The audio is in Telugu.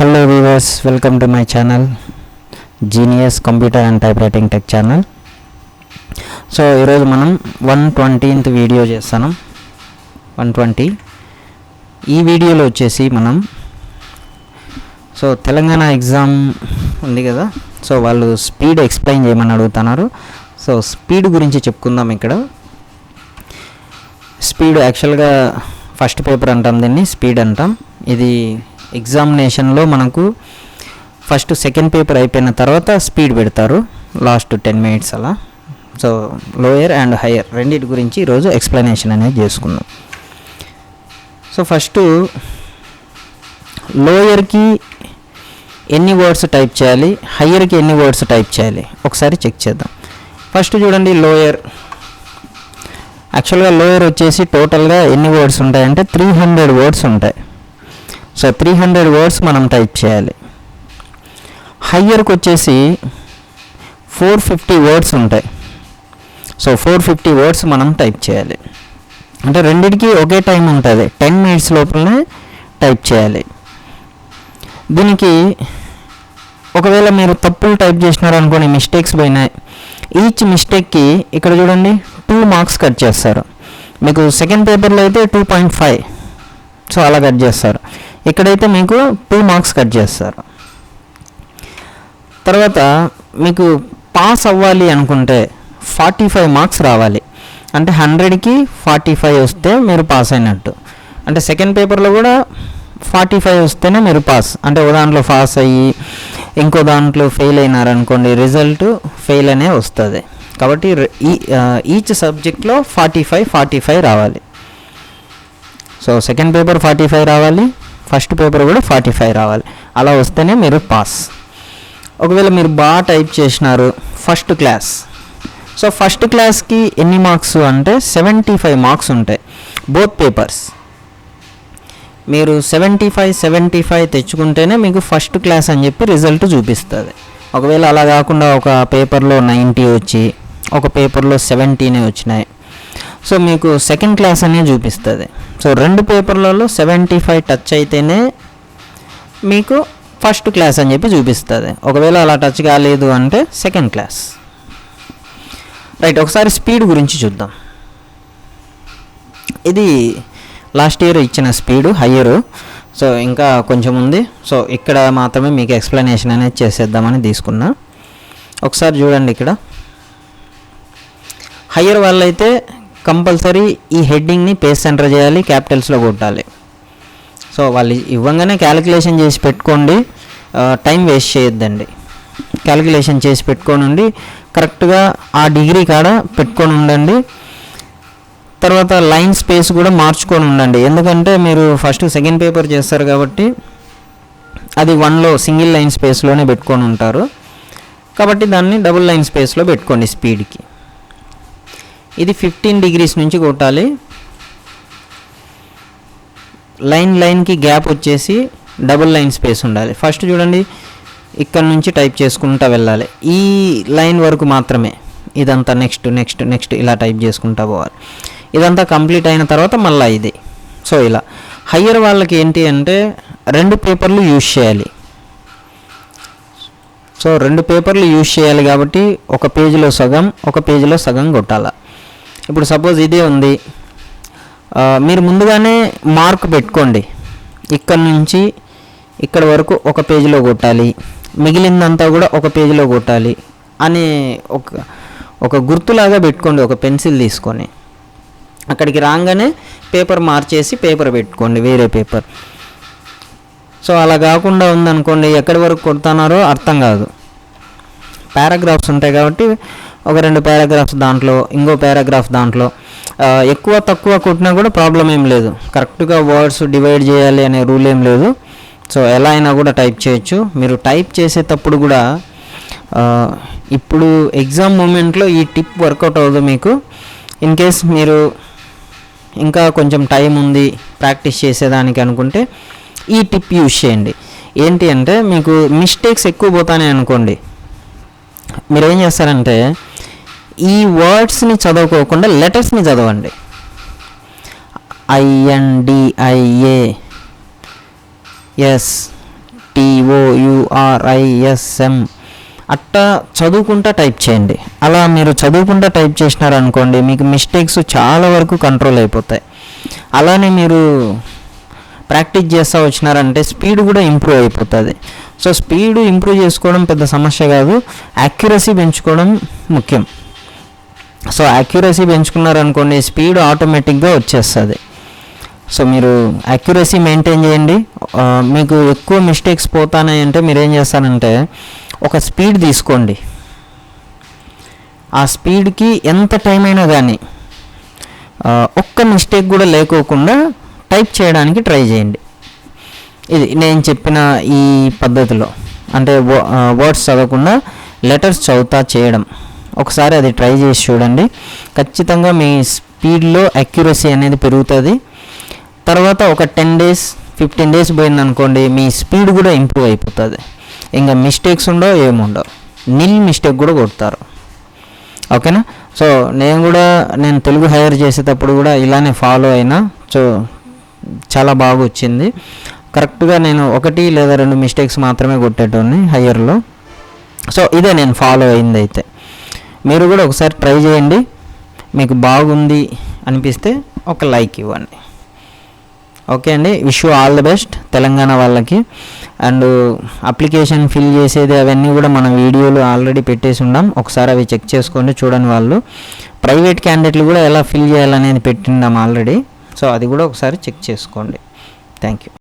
Hello viewers welcome to my channel genius computer and type writing tech channel so ఈరోజు మనం వన్ ట్వంటీన్త్ వీడియో చేస్తాను. వన్ ట్వంటీ ఈ వీడియోలో వచ్చేసి మనం సో తెలంగాణ ఎగ్జామ్ ఉంది కదా సో వాళ్ళు స్పీడ్ ఎక్స్ప్లెయిన్ చేయమని అడుగుతున్నారు. సో స్పీడ్ గురించి చెప్పుకుందాం ఇక్కడ. స్పీడ్ యాక్చువల్గా ఫస్ట్ పేపర్ అంటాం దీన్ని స్పీడ్ అంటాం. ఇది ఎగ్జామినేషన్లో మనకు ఫస్ట్ సెకండ్ పేపర్ అయిపోయిన తర్వాత స్పీడ్ పెడతారు లాస్ట్ టెన్ మినిట్స్ అలా. సో లోయర్ అండ్ హయ్యర్ రెండింటి గురించి ఈరోజు ఎక్స్ప్లెనేషన్ అనేది చేసుకుందాం. సో ఫస్ట్ లోయర్కి ఎన్ని వర్డ్స్ టైప్ చేయాలి హయ్యర్కి ఎన్ని వర్డ్స్ టైప్ చేయాలి ఒకసారి చెక్ చేద్దాం. ఫస్ట్ చూడండి లోయర్. యాక్చువల్గా లోయర్ వచ్చేసి టోటల్గా ఎన్ని వర్డ్స్ ఉంటాయంటే త్రీ హండ్రెడ్ వర్డ్స్ ఉంటాయి. సో త్రీ హండ్రెడ్ వర్డ్స్ మనం టైప్ చేయాలి. హయ్యర్కి వచ్చేసి ఫోర్ ఫిఫ్టీ వర్డ్స్ ఉంటాయి. సో ఫోర్ ఫిఫ్టీ వర్డ్స్ మనం టైప్ చేయాలి. అంటే రెండింటికి ఒకే టైం ఉంటుంది. టెన్ మినిట్స్ లోపలనే టైప్ చేయాలి. దీనికి ఒకవేళ మీరు తప్పులు టైప్ చేసినారనుకోని మిస్టేక్స్ పోయినాయి. ఈచ్ మిస్టేక్కి ఇక్కడ చూడండి టూ మార్క్స్ కట్ చేస్తారు. మీకు సెకండ్ పేపర్లో అయితే టూ పాయింట్ ఫైవ్ సో అలా కట్ చేస్తారు. ఇక్కడైతే మీకు టూ మార్క్స్ కట్ చేస్తారు. తర్వాత మీకు పాస్ అవ్వాలి అనుకుంటే ఫార్టీ ఫైవ్ మార్క్స్ రావాలి. అంటే హండ్రెడ్కి ఫార్టీ ఫైవ్ వస్తే మీరు పాస్ అయినట్టు. అంటే సెకండ్ పేపర్లో కూడా ఫార్టీ ఫైవ్ వస్తేనే మీరు పాస్ అంటే ఒక దాంట్లో పాస్ అయ్యి ఇంకో దాంట్లో ఫెయిల్ అయినారనుకోండి రిజల్ట్ ఫెయిల్ అనే వస్తుంది. కాబట్టి ఈ ఈచ్ సబ్జెక్ట్లో ఫార్టీ ఫైవ్ ఫార్టీ ఫైవ్ రావాలి. So second paper forty five రావాలి. ఫస్ట్ పేపర్ కూడా ఫార్టీ ఫైవ్ రావాలి. అలా వస్తేనే మీరు పాస్. ఒకవేళ మీరు బాగా టైప్ చేసినారు ఫస్ట్ క్లాస్. సో ఫస్ట్ క్లాస్కి ఎన్ని మార్క్స్ అంటే సెవెంటీ ఫైవ్ మార్క్స్ ఉంటాయి. Both papers. మీరు సెవెంటీ ఫైవ్ సెవెంటీ ఫైవ్ తెచ్చుకుంటేనే మీకు ఫస్ట్ క్లాస్ అని చెప్పి రిజల్ట్ చూపిస్తుంది. ఒకవేళ అలా కాకుండా ఒక పేపర్లో నైంటీ వచ్చి ఒక పేపర్లో సెవెంటీనే వచ్చినాయి. సో మీకు సెకండ్ క్లాస్ అనే చూపిస్తుంది. సో రెండు పేపర్లలో సెవెంటీ ఫైవ్ టచ్ అయితేనే మీకు ఫస్ట్ క్లాస్ అని చెప్పి చూపిస్తుంది. ఒకవేళ అలా టచ్ కాలేదు అంటే సెకండ్ క్లాస్ రైట్ ఒకసారి స్పీడ్ గురించి చూద్దాం. ఇది లాస్ట్ ఇయర్ ఇచ్చిన స్పీడు హయ్యరు సో ఇంకా కొంచెం ఉంది. సో ఇక్కడ మాత్రమే మీకు ఎక్స్ప్లెనేషన్ అనేది చేసేద్దామని తీసుకున్నా. ఒకసారి చూడండి ఇక్కడ. హయ్యర్ వాళ్ళైతే కంపల్సరీ ఈ హెడ్డింగ్ని పేజ్ సెంటర్ చేయాలి క్యాపిటల్స్లో కొట్టాలి. సో వాళ్ళు ఇవ్వంగానే క్యాలిక్యులేషన్ చేసి పెట్టుకోండి. టైం వేస్ట్ చేయొద్దండి. క్యాలిక్యులేషన్ చేసి పెట్టుకొని ఉండి కరెక్ట్గా ఆ డిగ్రీ కాడ పెట్టుకొని ఉండండి తర్వాత లైన్ స్పేస్ కూడా మార్చుకొని ఉండండి ఎందుకంటే మీరు ఫస్ట్ సెకండ్ పేపర్ చేస్తారు కాబట్టి అది వన్లో సింగిల్ లైన్ స్పేస్లోనే పెట్టుకొని ఉంటారు కాబట్టి దాన్ని డబుల్ లైన్ స్పేస్లో పెట్టుకోండి స్పీడ్కి. ఇది ఫిఫ్టీన్ డిగ్రీస్ నుంచి కొట్టాలి. లైన్ లైన్కి గ్యాప్ వచ్చేసి డబుల్ లైన్ స్పేస్ ఉండాలి. ఫస్ట్ చూడండి ఇక్కడ నుంచి టైప్ చేసుకుంటా వెళ్ళాలి. ఈ లైన్ వరకు మాత్రమే. ఇదంతా నెక్స్ట్ నెక్స్ట్ నెక్స్ట్ ఇలా టైప్ చేసుకుంటా పోవాలి. ఇదంతా కంప్లీట్ అయిన తర్వాత మళ్ళీ ఇది. సో ఇలా. హయ్యర్ వాళ్ళకి ఏంటి అంటే రెండు పేపర్లు యూజ్ చేయాలి. సో రెండు పేపర్లు యూజ్ చేయాలి కాబట్టి ఒక పేజీలో సగం ఒక పేజీలో సగం కొట్టాలా. ఇప్పుడు సపోజ్ ఇదే ఉంది. మీరు ముందుగానే మార్క్ పెట్టుకోండి. ఇక్కడ నుంచి ఇక్కడ వరకు ఒక పేజీలో కొట్టాలి. మిగిలిందంతా కూడా ఒక పేజీలో కొట్టాలి అనే ఒక ఒక గుర్తులాగా పెట్టుకోండి ఒక పెన్సిల్ తీసుకొని. అక్కడికి రాగానే పేపర్ మార్చేసి పేపర్ పెట్టుకోండి వేరే పేపర్. సో అలా కాకుండా ఉందనుకోండి ఎక్కడి వరకు కొడుతున్నారో అర్థం కాదు. పారాగ్రాఫ్స్ ఉంటాయి కాబట్టి ఒక రెండు పారాగ్రాఫ్స్ దాంట్లో ఇంకో పారాగ్రాఫ్ దాంట్లో. ఎక్కువ తక్కువ కొట్టినా కూడా ప్రాబ్లం ఏం లేదు. కరెక్ట్గా వర్డ్స్ డివైడ్ చేయాలి అనే రూల్ ఏం లేదు. సో ఎలా అయినా కూడా టైప్ చేయొచ్చు. మీరు టైప్ చేసేటప్పుడు కూడా ఇప్పుడు ఎగ్జామ్ మూమెంట్లో ఈ టిప్ వర్కౌట్ అవ్వదు మీకు? ఇన్ కేస్ మీరు ఇంకా కొంచెం టైం ఉంది ప్రాక్టీస్ చేసేదానికి అనుకుంటే ఈ టిప్ యూజ్ చేయండి. ఏంటి అంటే మీకు మిస్టేక్స్ ఎక్కువ పోతానే అనుకోండి. మీరు ఏం చేస్తారంటే ఈ వర్డ్స్ని చదువుకోకుండా లెటర్స్ని చదవండి. ఐఎన్డిఐఏ ఎస్ టిఓయుఆర్ఐఎస్ఎం అట్టా చదువుకుంటా టైప్ చేయండి. అలా మీరు చదువుకుంటా టైప్ చేసినారనుకోండి మీకు మిస్టేక్స్ చాలా వరకు కంట్రోల్ అయిపోతాయి. అలానే మీరు ప్రాక్టీస్ చేస్తూ వచ్చినారంటే స్పీడ్ కూడా ఇంప్రూవ్ అయిపోతుంది. సో స్పీడ్ ఇంప్రూవ్ చేసుకోవడం పెద్ద సమస్య కాదు యాక్యురసీ పెంచుకోవడం ముఖ్యం. సో యాక్యురసీ పెంచుకున్నారనుకోండి స్పీడ్ ఆటోమేటిక్గా వచ్చేస్తుంది. సో మీరు యాక్యురసీ మెయింటైన్ చేయండి. మీకు ఎక్కువ మిస్టేక్స్ పోతానాయి అంటే మీరు ఏం చేస్తారంటే ఒక స్పీడ్ తీసుకోండి. ఆ స్పీడ్కి ఎంత టైం అయినా కానీ ఒక్క మిస్టేక్ కూడా లేకోకుండా టైప్ చేయడానికి ట్రై చేయండి. ఇది నేను చెప్పిన ఈ పద్ధతిలో. అంటే వర్డ్స్ చదవకుండా లెటర్స్ చదువుతా చేయడం. ఒకసారి అది ట్రై చేసి చూడండి. ఖచ్చితంగా మీ స్పీడ్లో అక్యురసీ అనేది పెరుగుతుంది. తర్వాత ఒక టెన్ డేస్ ఫిఫ్టీన్ డేస్ పోయిందనుకోండి మీ స్పీడ్ కూడా ఇంప్రూవ్ అయిపోతుంది. ఇంకా మిస్టేక్స్ ఉండవు ఏముండవు నిల్ మిస్టేక్ కూడా కొడతారు. ఓకేనా? సో నేను కూడా నేను తెలుగు హైర్ చేసేటప్పుడు కూడా ఇలానే ఫాలో అయినా సో చాలా బాగా వచ్చింది. కరెక్ట్గా నేను ఒకటి లేదా రెండు మిస్టేక్స్ మాత్రమే కొట్టేటోని హయ్యర్లో సో ఇదే నేను ఫాలో అయింది అయితే మీరు కూడా ఒకసారి ట్రై చేయండి. మీకు బాగుంది అనిపిస్తే ఒక లైక్ ఇవ్వండి. ఓకే అండి. Wish you all the best Telangana వాళ్ళకి. అండ్ అప్లికేషన్ ఫిల్ చేసేది అవన్నీ కూడా మన వీడియోలు ఆల్రెడీ పెట్టేసి ఉన్నాం. ఒకసారి అవి చెక్ చేసుకోండి చూడని వాళ్ళు. ప్రైవేట్ క్యాండిడేట్లు కూడా ఎలా ఫిల్ చేయాలనేది పెట్టిండాం ఆల్రెడీ. సో అది కూడా ఒకసారి చెక్ చేసుకోండి. Thank you.